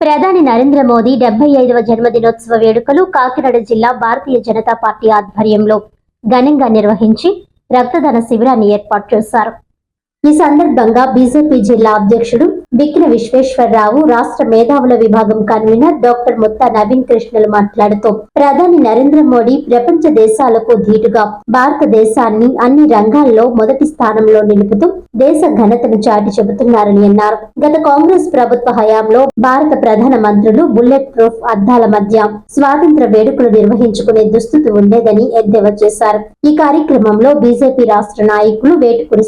ప్రధాని నరేంద్ర మోదీ డెబ్బై ఐదవ జన్మదినోత్సవ వేడుకలు కాకినాడ జిల్లా భారతీయ జనతా పార్టీ ఆధ్వర్యంలో ఘనంగా నిర్వహించి రక్తదాన శిబిరాన్ని ఏర్పాటు చేశారు. ఈ సందర్భంగా బీజేపీ జిల్లా అధ్యక్షుడు బిక్కిన విశ్వేశ్వరరావు రాష్ట్ర మేధావుల విభాగం కన్వీనర్ డాక్టర్ ముత్తా నవీన్ కృష్ణలు మాట్లాడుతూ ప్రధాని నరేంద్ర మోడీ ప్రపంచ దేశాలకు ధీటుగా భారతదేశాన్ని అన్ని రంగాల్లో మొదటి స్థానంలో నిలుపుతూ దేశ ఘనతను చాటి చెబుతున్నారని అన్నారు. గత కాంగ్రెస్ ప్రభుత్వ హయాంలో భారత ప్రధాన మంత్రులు బుల్లెట్ ప్రూఫ్ అద్దాల మధ్య స్వాతంత్ర వేడుకలు నిర్వహించుకునే దుస్థితి ఉండేదని ఎద్దేవా చేశారు. ఈ కార్యక్రమంలో బీజేపీ రాష్ట్ర నాయకులు వేటుకురి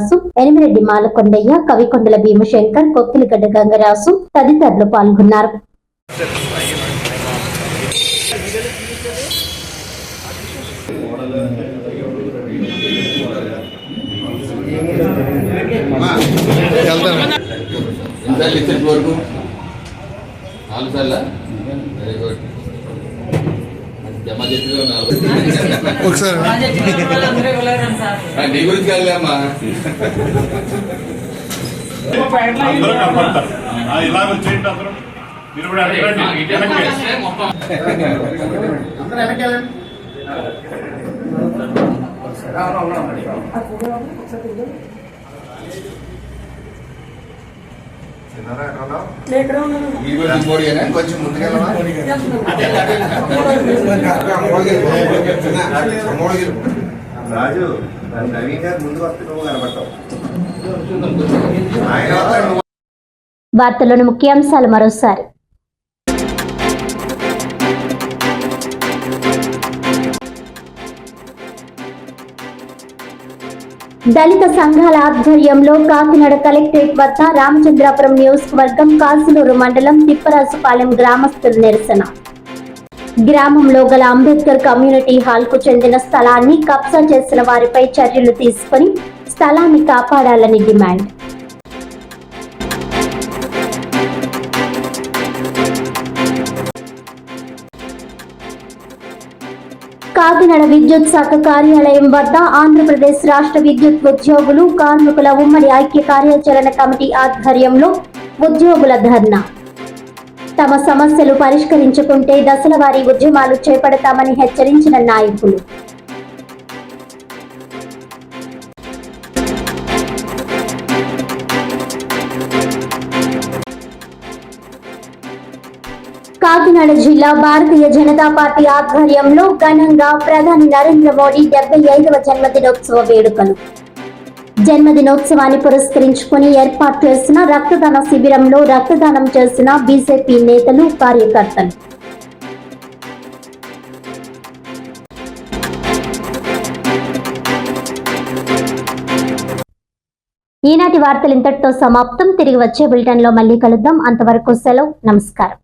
సూర్యనారాయణ రాజు ఎనిమిరెడ్డి మాలకొండయ్య కవికొండల భీమశంకర్ కొక్కిలిగడ్డ గంగరాజు తదితరులు పాల్గొన్నారు. ఎన్నిసార్లు ఇచ్చారు వరకు నాలుగు సార్లా? వెరీ గుడ్ ఒకసారి. నీ గురించి అందరూ కనపడతారు. ఇలా వచ్చేయండి అందరూ. మీరు కూడా అడగండి. వెనక్కి. ఈ కూడా ఇంకోటిగానే? కొంచెం రాజు నవీన్ గారు ముందు వస్తే నువ్వు కనబడతావు. వార్తల్లోని ముఖ్యాంశాలు మరోసారి. దళిత సంఘాల ఆధ్వర్యంలో కాకినాడ కలెక్టరేట్ వద్ద రామచంద్రాపురం నియోజకవర్గం కాసులూరు మండలం తిప్పరాజుపాలెం గ్రామస్తుల నిరసన. గ్రామంలో గల అంబేద్కర్ కమ్యూనిటీ హాల్కు చెందిన స్థలాన్ని కబ్జా చేసిన వారిపై చర్యలు తీసుకొని స్థలాన్ని కాపాడాలని డిమాండ్. కాకినాడ విద్యుత్ శాఖ కార్యాలయం వద్ద ఆంధ్రప్రదేశ్ రాష్ట్ర విద్యుత్ ఉద్యోగులు కార్మికుల ఉమ్మడి ఐక్య కార్యాచరణ కమిటీ ఆధ్వర్యంలో ఉద్యోగుల ధర్నా. తమ సమస్యలు పరిష్కరించుకుంటే దశల వారీ ఉద్యమాలు చేపడతామని హెచ్చరించిన నాయకులు. కాకినాడ జిల్లా భారతీయ జనతా పార్టీ ఆధ్వర్యంలో ఘనంగా ప్రధాని నరేంద్ర మోడీ డెబ్బై ఐదవ జన్మదినోత్సవ వేడుకలు. జన్మదినోత్సవాన్ని పురస్కరించుకుని ఏర్పాటు చేసిన రక్తదాన శిబిరంలో రక్తదానం చేసిన బీజేపీ నేతలు కార్యకర్తలు. ఈనాటి వార్తలు ఇంతటితో సమాప్తం. తిరిగి వచ్చే బులెటిన్లో మళ్ళీ కలుద్దాం. అంతవరకు సెలవు. నమస్కారం.